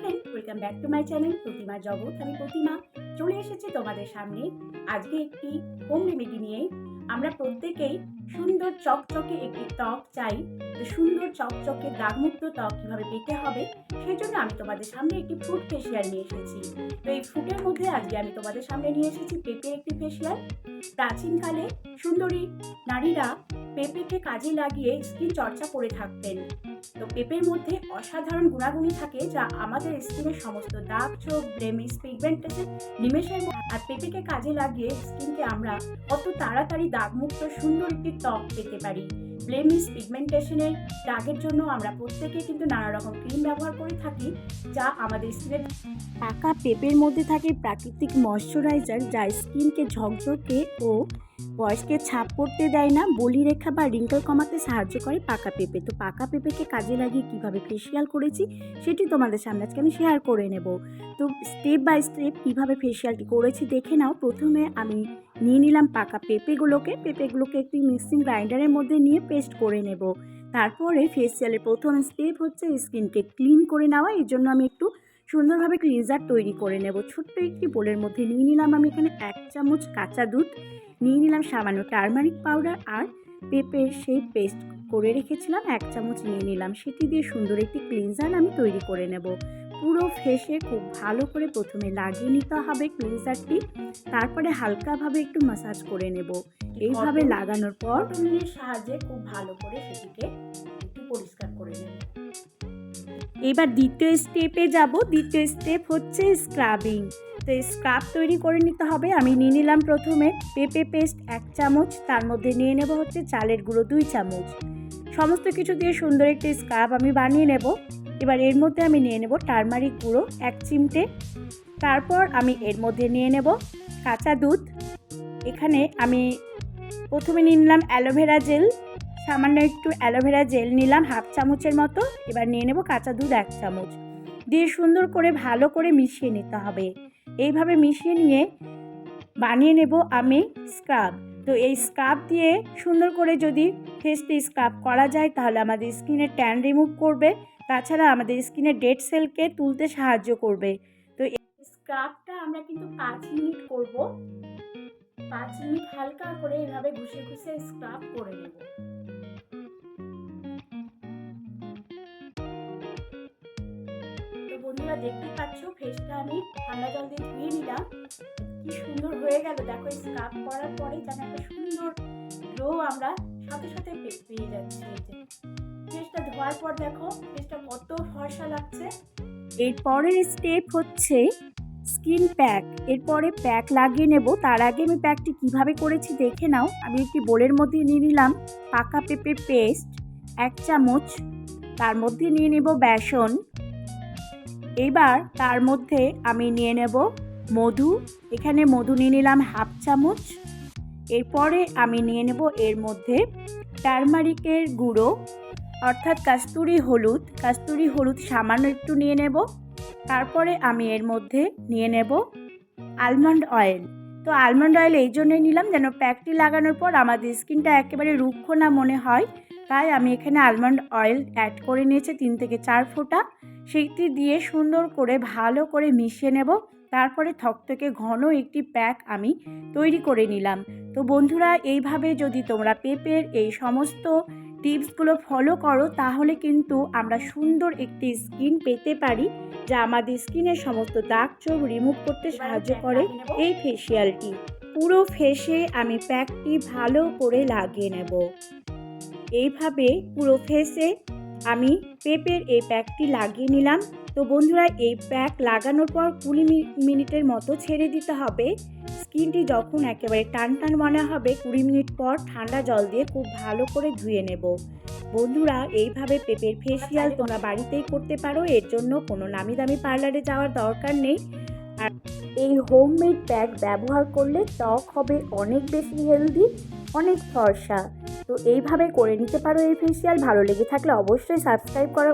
Friend welcome back to my channel Protima Jagat, আমি প্রতিমা। চলে এসেছি তোমাদের সামনে আজকে একটি হোম রেমেডি নিয়ে। আমরা প্রত্যেকেই সুন্দর চকচকে একটি ত্বক চাই। সুন্দর চকচকে দাগমুক্ত ত্বক কীভাবে পেতে হবে সেই জন্য আমি তোমাদের সামনে একটি ফ্রুট ফেসিয়াল নিয়ে এসেছি। তো এই ফ্রুটের মধ্যে আজকে আমি তোমাদের সামনে নিয়ে এসেছি পেঁপে একটি ফেসিয়াল প্রাচীনকালে সুন্দরী নারীরা পেঁপেকে কাজে লাগিয়ে স্কিন চর্চা করে থাকতেন। তো পেঁপের মধ্যে অসাধারণ গুণাগুণী থাকে যা আমাদের স্কিনের সমস্ত দাগ, চোখ ব্লেমিস পিগমেন্টেশন নিমেষের আর পেঁপেকে কাজে লাগিয়ে স্কিনকে আমরা কত তাড়াতাড়ি দাগমুক্ত সুন্দর একটি ত্বক পেতে পারি। ব্লেমিস পিগমেন্টেশনের দাগের জন্য আমরা প্রত্যেকে কিন্তু নানা রকম ক্রিম ব্যবহার করে থাকি, যা আমাদের স্কিনের পাকা পেঁপের মধ্যে থাকে প্রাকৃতিক ময়শ্চারাইজার যা স্কিনকে ঝকঝকে ও বয়সকে ছাপ পড়তে দেয় না বলি রেখা বা রিঙ্কেল কমাতে সাহায্য করে পাকা পেঁপে। তো পাকা পেঁপেকে কাজে লাগিয়ে কীভাবে ফেসিয়াল করেছি, সেটি তোমাদের সামনে আজকে আমি শেয়ার করে নেব। তো স্টেপ বাই স্টেপ কীভাবে ফেসিয়ালটি করেছি, দেখে নাও। প্রথমে আমি নিয়ে নিলাম পাকা পেঁপেগুলোকে। পেঁপেগুলোকে একটি মিক্সিং গ্রাইন্ডারের মধ্যে নিয়ে পেস্ট করে নেব। তারপরে ফেসিয়ালের প্রথম স্টেপ হচ্ছে স্কিনকে ক্লিন করে নেওয়া। এই জন্য আমি একটু সুন্দরভাবে ক্লিনজার তৈরি করে নেব। ছোট্ট একটি বোলের মধ্যে নিয়ে নিলাম আমি এখানে এক চামচ কাঁচা দুধ। নিয়ে নিলাম সামান্য টারমারিক পাউডার আর পেঁপের সেই পেস্ট করে রেখেছিলাম। এক চামচ নিয়ে নিলাম। সেটি দিয়ে সুন্দর একটি ক্লিনজার আমি তৈরি করে নেব। পুরো ফেসে খুব ভালো করে প্রথমে লাগিয়ে নিতে হবে ক্লিনজারটি তারপরে হালকাভাবে একটু মাসাজ করে নেব। এইভাবে লাগানোর পর সাহায্যে খুব ভালো করে সেটিকে একটু পরিষ্কার করে নেব। এবার দ্বিতীয় স্টেপে যাব। দ্বিতীয় স্টেপ হচ্ছে স্ক্রাবিং তো স্ক্রাব তৈরি করে নিতে হবে। আমি নিয়ে নিলাম প্রথমে পেঁপে পেস্ট এক চামচ তার মধ্যে নিয়ে নেব হচ্ছে চালের গুঁড়ো দুই চামচ। সমস্ত কিছু দিয়ে সুন্দর একটি স্ক্রাব আমি বানিয়ে নেব। এবার এর মধ্যে আমি নিয়ে নেব টারমারিক গুঁড়ো, এক চিমটে। তারপর আমি এর মধ্যে নিয়ে নেব কাঁচা দুধ। এখানে আমি প্রথমে নিয়ে নিলাম অ্যালোভেরা জেল, সামান্য একটু অ্যালোভেরা জেল নিলাম হাফ চামচের মতো। এবার নিয়ে নেব কাঁচা দুধ এক চামচ। দিয়ে সুন্দর করে ভালো করে মিশিয়ে নিতে হবে। এইভাবে মিশিয়ে নিয়ে বানিয়ে নেব আমি স্ক্রাব। তো এই স্ক্রাব দিয়ে সুন্দর করে যদি ফেসটি স্ক্রাব করা যায়, তাহলে আমাদের স্কিনের ট্যান রিমুভ করবে। তাছাড়া আমাদের স্কিনের ডেড সেলকে তুলতে সাহায্য করবে। তো স্ক্রাবটা আমরা কিন্তু পাঁচ মিনিট করব। পাঁচ মিনিট হালকা করে এভাবে ঘুষে ঘুষে স্ক্রাব করে নেব। বন্ধুরা দেখতে পাচ্ছ, ফেসটা আমি ঠান্ডা জল দিয়ে ধুয়ে নিলাম। কি সুন্দর হয়ে গেল। দেখো স্ক্রাব করার পরে যেন একটা সুন্দর গ্লো আমরা সাথে সাথে পেয়ে যাচ্ছি। ফেসটা ধোয়ার পর দেখো ফেসটা কত ফর্সা লাগছে। এর পরের স্টেপ হচ্ছে স্কিন প্যাক এরপরে প্যাক লাগিয়ে নেব। তার আগে আমি প্যাকটি কীভাবে করেছি দেখে নাও। আমি একটি বোলের মধ্যে নিয়ে নিলাম পাকা পেঁপের পেস্ট এক চামচ। তার মধ্যে নিয়ে নেব বেসন। এবার তার মধ্যে আমি নিয়ে নেব মধু। এখানে মধু নিয়ে নিলাম হাফ চামচ। এরপরে আমি নিয়ে নেব এর মধ্যে টারমারিকের গুঁড়ো। অর্থাৎ কাস্তুরি হলুদ। কাস্তুরি হলুদ সামান্য একটু নিয়ে নেব। তারপরে আমি এর মধ্যে নিয়ে নেব আলমন্ড অয়েল তো আলমন্ড অয়েল এই জন্যই নিলাম যেন প্যাকটি লাগানোর পর আমাদের স্কিনটা একেবারে রুক্ষ না মনে হয়। তাই আমি এখানে আলমন্ড অয়েল অ্যাড করে নিয়েছি তিন থেকে চার ফোঁটা। সেইটি দিয়ে সুন্দর করে ভালো করে মিশিয়ে নেব। তারপরে থকথকে ঘন একটি প্যাক আমি তৈরি করে নিলাম। তো বন্ধুরা, এইভাবে যদি তোমরা পেঁপের এই সমস্ত টিপসগুলো ফলো করো, তাহলে কিন্তু আমরা সুন্দর একটি স্কিন পেতে পারি, যা আমাদের স্কিনের সমস্ত দাগ চোখ রিমুভ করতে সাহায্য করে এই ফেসিয়ালটি। পুরো ফেসে আমি প্যাকটি ভালো করে লাগিয়ে নেব। এইভাবে পুরো ফেসে আমি পেঁপের এই প্যাকটি লাগিয়ে নিলাম। তো বন্ধুরা, এই প্যাক লাগানোর পর কুড়ি মিনিটের মতো ছেড়ে দিতে হবে। স্কিনটি যখন একেবারে টান টান মনে হবে, কুড়ি মিনিট পর ঠান্ডা জল দিয়ে খুব ভালো করে ধুয়ে নেব। বন্ধুরা, এইভাবে পেঁপের ফেসিয়াল তোমরা বাড়িতেই করতে পারো, এর জন্য কোনো নামি দামি পার্লারে যাওয়ার দরকার নেই। আর এই হোমমেড প্যাক ব্যবহার করলে ত্বক হবে অনেক বেশি হেলদি অনেক ফর্সা। তো এইভাবে করে নিতে পারো এই ফেসিয়াল ভালো লেগে থাকলে অবশ্যই সাবস্ক্রাইব করা।